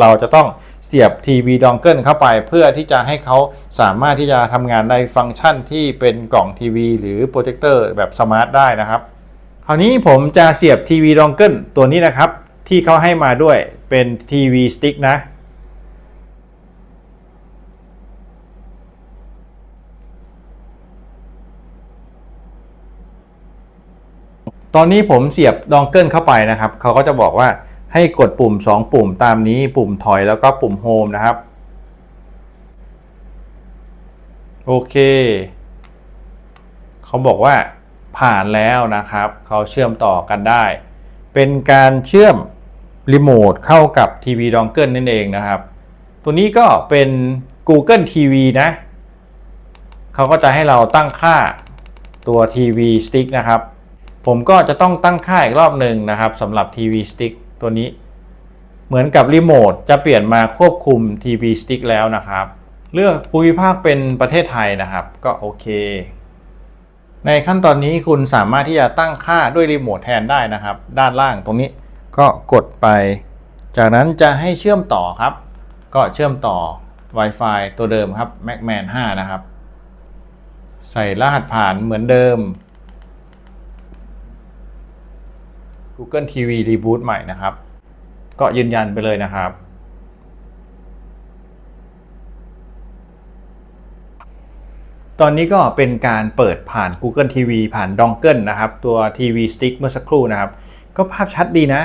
เราจะต้องเสียบทีวีดองเกิลเข้าไป เพื่อที่จะให้เขาสามารถที่จะทำงานในฟังก์ชันที่เป็นกล่องทีวีหรือโปรเจคเตอร์แบบสมาร์ทได้นะครับคราวนี้ผมจะเสียบทีวีดองเกิลตัวนี้นะครับ ที่เขาให้มาด้วยเป็นทีวีสติ๊กนะ ตอนนี้ผมเสียบดองเกิลเข้าไปนะครับ เขาก็จะบอกว่า ให้กดปุ่ม 2 ปุ่มตามนี้ปุ่มถอยแล้วก็ปุ่มโฮมนะครับ โอเค เขาบอกว่าผ่านแล้วนะครับ เขาเชื่อมต่อกันได้ เป็นการเชื่อมรีโมทเข้ากับทีวีดองเกิลนั่นเองนะครับ ตัวนี้ก็เป็น Google TV นะ เขาก็จะให้เราตั้งค่าตัวทีวีสติ๊กนะครับ ผมก็จะต้องตั้งค่าอีกรอบหนึ่งนะครับสำหรับทีวีส ตัวนี้ เหมือนกับรีโมทจะเปลี่ยนมาควบคุมทีวีสติ๊กแล้วนะครับ เลือกภูมิภาคเป็นประเทศไทยนะครับ ก็โอเค ในขั้นตอนนี้คุณสามารถที่จะตั้งค่าด้วยรีโมทแทนได้นะครับ ด้านล่างตรงนี้ก็กดไป จากนั้นจะให้เชื่อมต่อครับ ก็เชื่อมต่อ Wi-Fi ตัวเดิมครับ MacMan 5 นะครับ ใส่รหัสผ่านเหมือนเดิม Google TV Reboot ใหม่นะครับ ก็ยืนยันไปเลยนะครับ ตอนนี้ก็เป็นการเปิดผ่าน Google TV ผ่านดองเกิลนะครับ ตัว TV Stick เมื่อสักครู่นะครับ ก็ภาพชัดดีนะ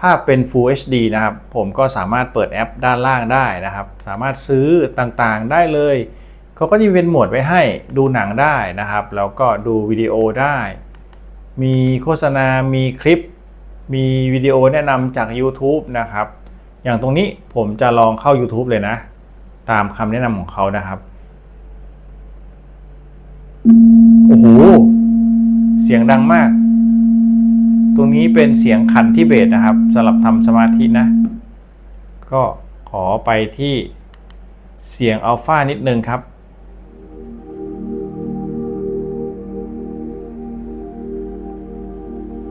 ภาพเป็น Full HD นะครับ ผมก็สามารถเปิดแอปด้านล่างได้นะครับ สามารถซื้อต่างๆได้เลยเขาก็จะมีเป็นหมวดไว้ให้ดูหนังได้นะครับ แล้วก็ดูวิดีโอได้ มีโฆษณา มีคลิป มีวิดีโอแนะนำจาก YouTube นะครับ อย่างตรงนี้ผมจะลองเข้า YouTube เลยนะ ตามคำแนะนำของเขานะครับ โอ้โห เสียงดังมาก ตรงนี้เป็นเสียงขันที่เบสนะครับสำหรับทำสมาธินะ ก็ขอไปที่เสียงอัลฟานิดนึงครับ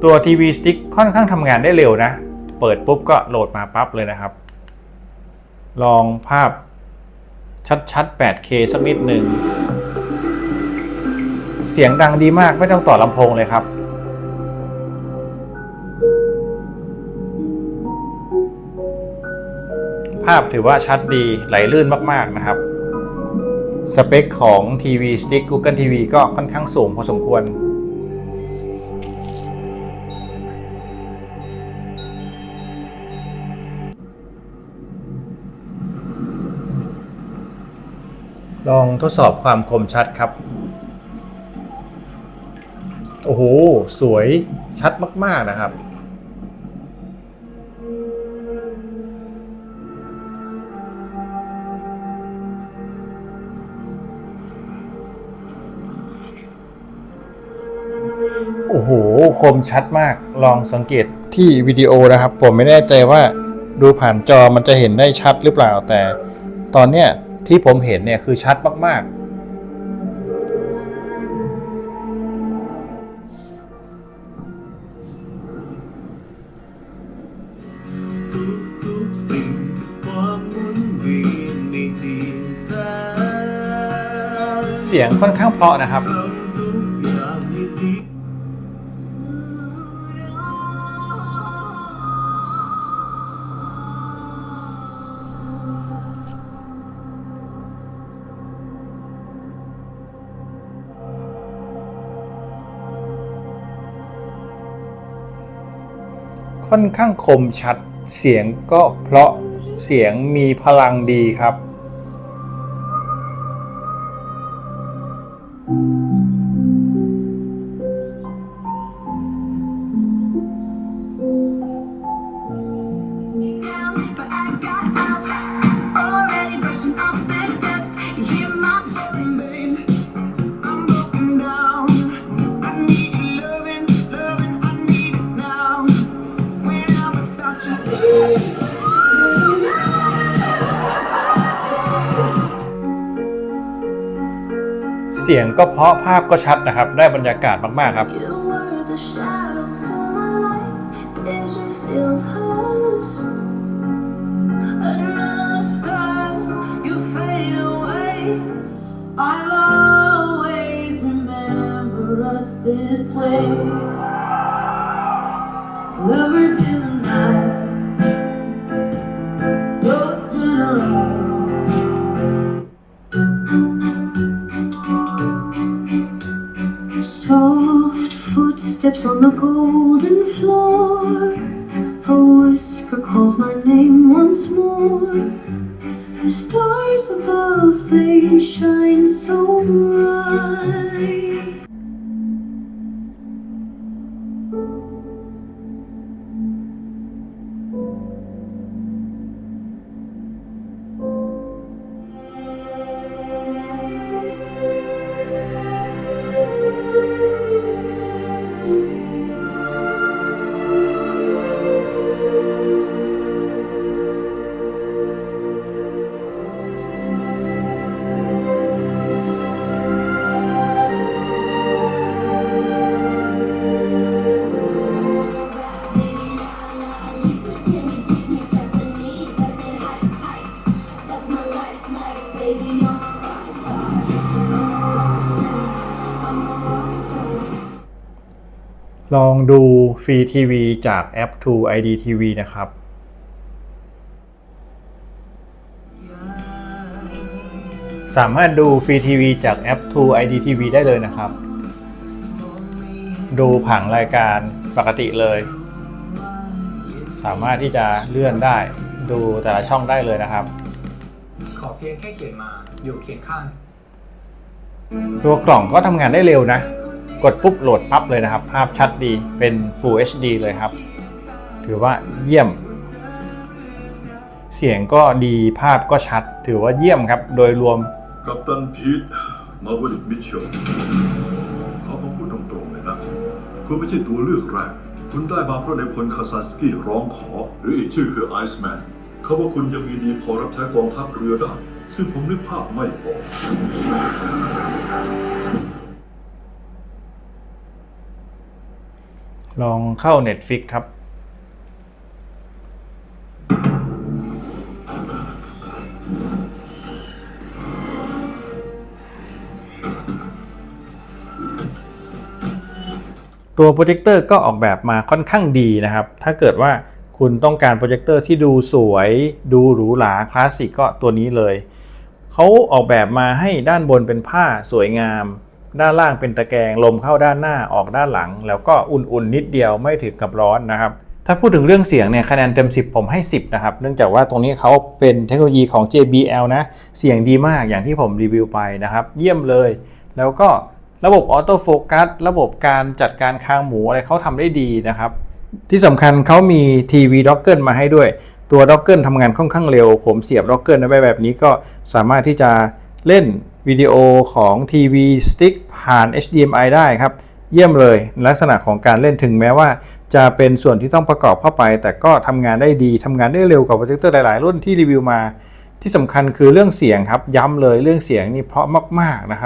ตัวทีวีสติ๊กค่อนข้างทำงานได้เร็วนะ เปิดปุ๊บก็โหลดมาปั๊บเลยนะครับ ลองภาพชัดๆ 8K สักนิดหนึ่ง เสียงดังดีมากไม่ต้องต่อลำโพงเลยครับ ภาพถือว่าชัดดีไหลลื่นมากๆนะครับ สเปคของทีวีสติ๊ก Google TV ก็ค่อนข้างสูงพอสมควร ลองทดสอบความคมชัดครับ โอ้โห สวยชัดมาก ๆ นะครับ โอ้โห คมชัดมาก ลองสังเกตที่วิดีโอนะครับ ผมไม่แน่ใจว่าดูผ่านจอมันจะเห็นได้ชัดหรือเปล่าแต่ตอนเนี้ย ที่ผมเห็นเนี่ยคือชัดมากๆทุกๆสิ่งความหมุนเวียนในจิตใจเสียงค่อนข้างเพราะนะครับ ค่อนข้างคมชัด เสียงก็เพราะเสียงมีพลังดีครับ But เสียงก็เพราะภาพก็ชัดนะครับ ได้บรรยากาศมากๆครับ This way. Soft footsteps on the golden floor. A whisper calls my name once more. The stars above, they ลองดูฟรีทีวีจากแอป True ID TV นะครับ สามารถดูฟรีทีวีจากแอป True ID TV ได้เลยนะครับ ดูผังรายการปกติเลย สามารถที่จะเลื่อนได้ ดูแต่ละช่องได้เลยนะครับ ขอเพียงแค่เขียนมาอยู่เคียงข้าง ตัวกล่องก็ทำงานได้เร็วนะ กดปุ๊บโหลดปั๊บเลยนะครับ ภาพชัดดีเป็น Full HD เลยครับ ถือว่าเยี่ยม เสียงก็ดีภาพก็ชัด ถือว่าเยี่ยมครับ โดยรวม กัปตันพีทมาวิลิตมิชเชลขอมาพูดตรงๆเลยนะ คุณไม่ใช่ตัวเลือกแรก คุณได้มาเพราะในพลคาซาสกี้ร้องขอ หรืออีกชื่อคือไอซ์แมนเขาว่าคุณยังมีดีพอรับใช้กองทัพเรือได้ ซึ่งผมนึกภาพไม่ออก ลองเข้า Netflix ครับ ตัวโปรเจคเตอร์ก็ออกแบบมาค่อนข้างดีนะครับ ถ้าเกิดว่าคุณต้องการโปรเจคเตอร์ที่ดูสวย ดูหรูหราคลาสสิกก็ตัวนี้เลย เขาออกแบบมาให้ด้านบนเป็นผ้าสวยงาม ด้านล่างเป็นตะแกรงลมเข้าด้านหน้าออกด้านหลัง แล้วก็อุ่นๆนิดเดียวไม่ถึงกับร้อนนะครับถ้าพูดถึงเรื่องเสียงเนี่ยคะแนนเต็ม 10 ผมให้ 10 นะครับ เนื่องจากว่าตรงนี้เขาเป็นเทคโนโลยีของ JBL นะ เสียงดีมากอย่างที่ผมรีวิวไปนะครับ เยี่ยมเลย แล้วก็ระบบออโต้โฟกัสระบบการจัดการคางหมูอะไรเขาทำได้ดีนะครับ ที่สำคัญเขามีทีวีด็อกเกิลมาให้ด้วย ตัวด็อกเกิลทำงานค่อนข้างเร็ว ผมเสียบด็อกเกิลไว้แบบนี้ก็สามารถที่จะเล่น วิดีโอของทีวีสติ๊กผ่าน HDMI ได้ครับ เยี่ยมเลยลักษณะของการเล่นถึงแม้ว่า จะเป็นส่วนที่ต้องประกอบเข้าไป แต่ก็ทำงานได้ดีทำงานได้เร็วกว่าโปรเจคเตอร์หลายๆ รุ่นที่รีวิวมา ที่สำคัญคือเรื่องเสียงครับย้ำเลยเรื่องเสียงนี่เพราะมากๆนะครับ